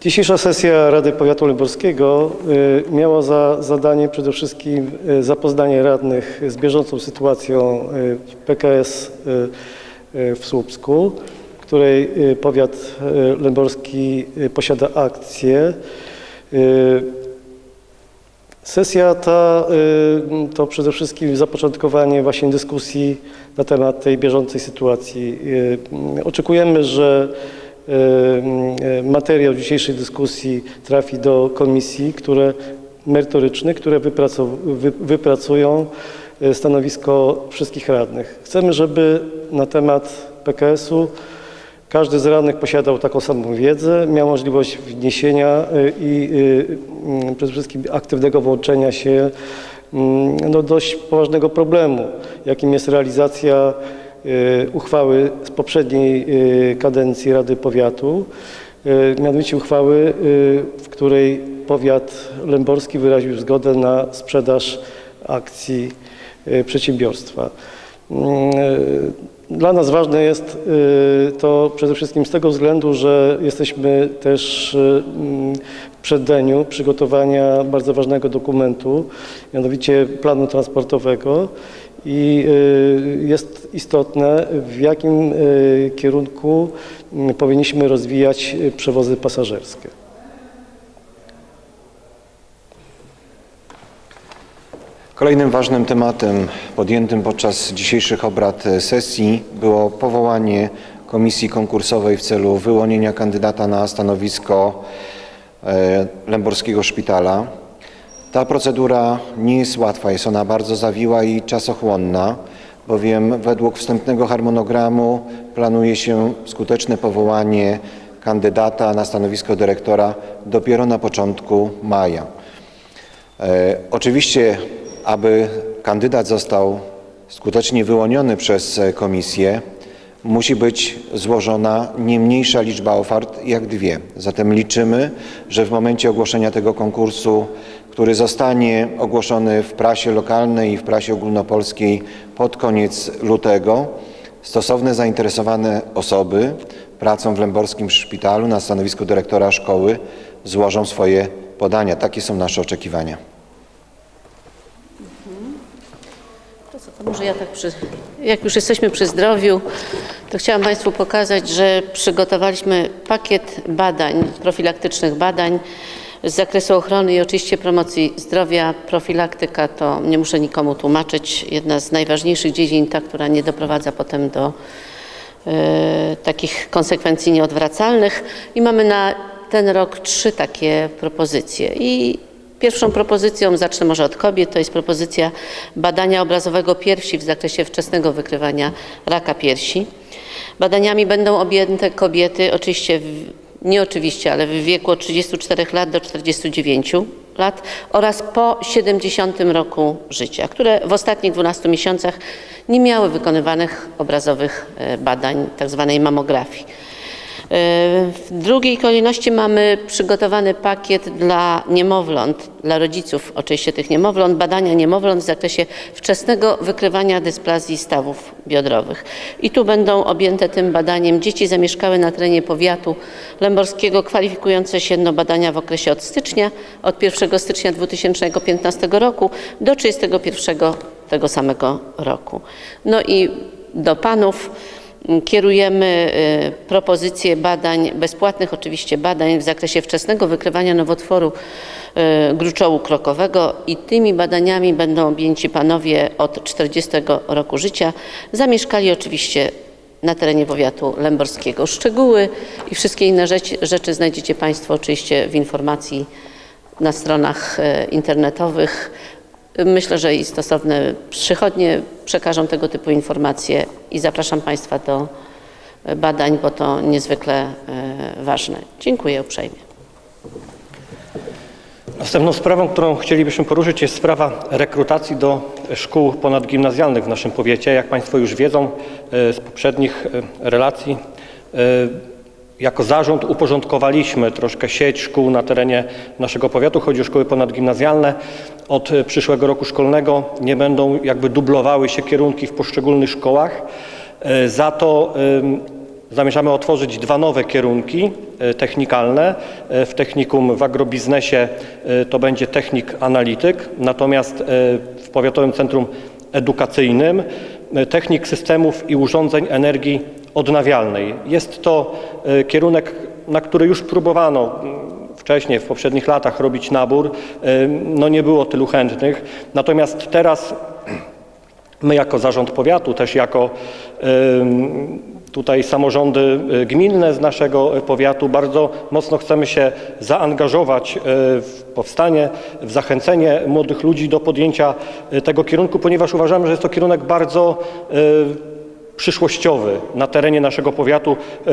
Dzisiejsza sesja Rady Powiatu Lęborskiego y, miała za zadanie przede wszystkim y, zapoznanie radnych z bieżącą sytuacją y, PKS w Słupsku, w której powiat lęborski posiada akcję. Sesja ta to przede wszystkim zapoczątkowanie właśnie dyskusji na temat tej bieżącej sytuacji. Oczekujemy, że materiał dzisiejszej dyskusji trafi do komisji, które merytorycznych, które wypracują y, stanowisko wszystkich radnych. Chcemy, żeby na temat PKS-u każdy z radnych posiadał taką samą wiedzę, miał możliwość wniesienia y, i y, przede wszystkim aktywnego włączenia się mm, do dość poważnego problemu, jakim jest realizacja y, uchwały z poprzedniej y, kadencji Rady Powiatu, y, mianowicie uchwały, y, w której powiat lęborski wyraził zgodę na sprzedaż akcji y, przedsiębiorstwa. Dla nas ważne jest y, to przede wszystkim z tego względu, że jesteśmy też y, w przeddeniu przygotowania bardzo ważnego dokumentu, mianowicie planu transportowego i y, jest istotne, w jakim kierunku mm, powinniśmy rozwijać przewozy pasażerskie. Kolejnym ważnym tematem podjętym podczas dzisiejszych obrad e, sesji było powołanie komisji konkursowej w celu wyłonienia kandydata na stanowisko e, Lęborskiego Szpitala. Ta procedura nie jest łatwa, jest ona bardzo zawiła i czasochłonna, bowiem według wstępnego harmonogramu planuje się skuteczne powołanie kandydata na stanowisko dyrektora dopiero na początku maja. E, Oczywiście, aby kandydat został skutecznie wyłoniony przez komisję, musi być złożona nie mniejsza liczba ofert jak dwie. Zatem liczymy, że w momencie ogłoszenia tego konkursu, który zostanie ogłoszony w prasie lokalnej i w prasie ogólnopolskiej pod koniec lutego, stosowne zainteresowane osoby pracą w Lęborskim Szpitalu na stanowisku dyrektora szkoły złożą swoje podania. Takie są nasze oczekiwania. To co, to może ja tak przy, jak już jesteśmy przy zdrowiu, to chciałam Państwu pokazać, że przygotowaliśmy pakiet badań, profilaktycznych badań z zakresu ochrony i oczywiście promocji zdrowia. Profilaktyka to, nie muszę nikomu tłumaczyć, jedna z najważniejszych dziedzin, ta, która nie doprowadza potem do e, takich konsekwencji nieodwracalnych. I mamy na ten rok trzy takie propozycje. I Pierwszą propozycją, zacznę może od kobiet, to jest propozycja badania obrazowego piersi w zakresie wczesnego wykrywania raka piersi. Badaniami będą objęte kobiety, oczywiście, w, nie oczywiście, ale w wieku od 34 lat do 49 lat oraz po 70 roku życia, które w ostatnich 12 miesiącach nie miały wykonywanych obrazowych e, badań, tzw. mamografii. W drugiej kolejności mamy przygotowany pakiet dla niemowląt, dla rodziców oczywiście tych niemowląt, badania niemowląt w zakresie wczesnego wykrywania dysplazji stawów biodrowych. I tu będą objęte tym badaniem dzieci zamieszkałe na terenie powiatu lęborskiego, kwalifikujące się do badania w okresie od stycznia, od 1 stycznia 2015 roku do 31 tego samego roku. No i do panów kierujemy y, propozycje badań, bezpłatnych oczywiście badań w zakresie wczesnego wykrywania nowotworu y, gruczołu krokowego i tymi badaniami będą objęci panowie od 40 roku życia. Zamieszkali oczywiście na terenie powiatu lęborskiego. Szczegóły i wszystkie inne rzeczy, rzeczy znajdziecie Państwo oczywiście w informacji na stronach e, internetowych. Myślę, że i stosowne przychodnie przekażą tego typu informacje i zapraszam Państwa do e, badań, bo to niezwykle e, ważne. Dziękuję uprzejmie. Następną sprawą, którą chcielibyśmy poruszyć jest sprawa rekrutacji do szkół ponadgimnazjalnych w naszym powiecie. Jak Państwo już wiedzą e, z poprzednich relacji, jako zarząd uporządkowaliśmy troszkę sieć szkół na terenie naszego powiatu. Chodzi o szkoły ponadgimnazjalne. Od e, przyszłego roku szkolnego nie będą jakby dublowały się kierunki w poszczególnych szkołach. E, Za to Zamierzamy otworzyć dwa nowe kierunki e, technikalne. W technikum w agrobiznesie to będzie technik analityk, natomiast w Powiatowym Centrum Edukacyjnym technik systemów i urządzeń energii odnawialnej. Jest to e, kierunek, na który już próbowano wcześniej, w poprzednich latach robić nabór. E, No nie było tylu chętnych. Natomiast teraz My jako zarząd powiatu, też jako tutaj samorządy e, gminne z naszego powiatu bardzo mocno chcemy się zaangażować w powstanie, w zachęcenie młodych ludzi do podjęcia tego kierunku, ponieważ uważamy, że jest to kierunek bardzo przyszłościowy. Na terenie naszego powiatu e,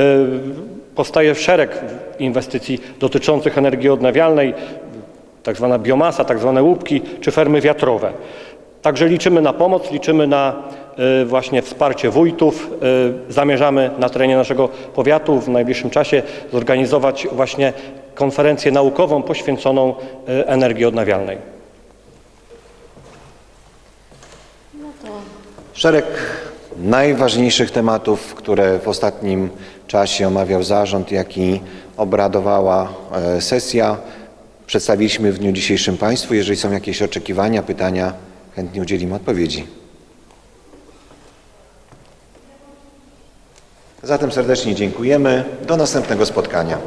powstaje szereg inwestycji dotyczących energii odnawialnej, tak zwana biomasa, tak zwane łupki czy fermy wiatrowe. Także liczymy na pomoc, liczymy na y, właśnie wsparcie wójtów. Y, Zamierzamy na terenie naszego powiatu w najbliższym czasie zorganizować właśnie konferencję naukową poświęconą energii odnawialnej. Szereg najważniejszych tematów, które w ostatnim czasie omawiał zarząd, jak i obradowała e, sesja, przedstawiliśmy w dniu dzisiejszym Państwu. Jeżeli są jakieś oczekiwania, pytania, chętnie udzielimy odpowiedzi. Zatem serdecznie dziękujemy. Do następnego spotkania.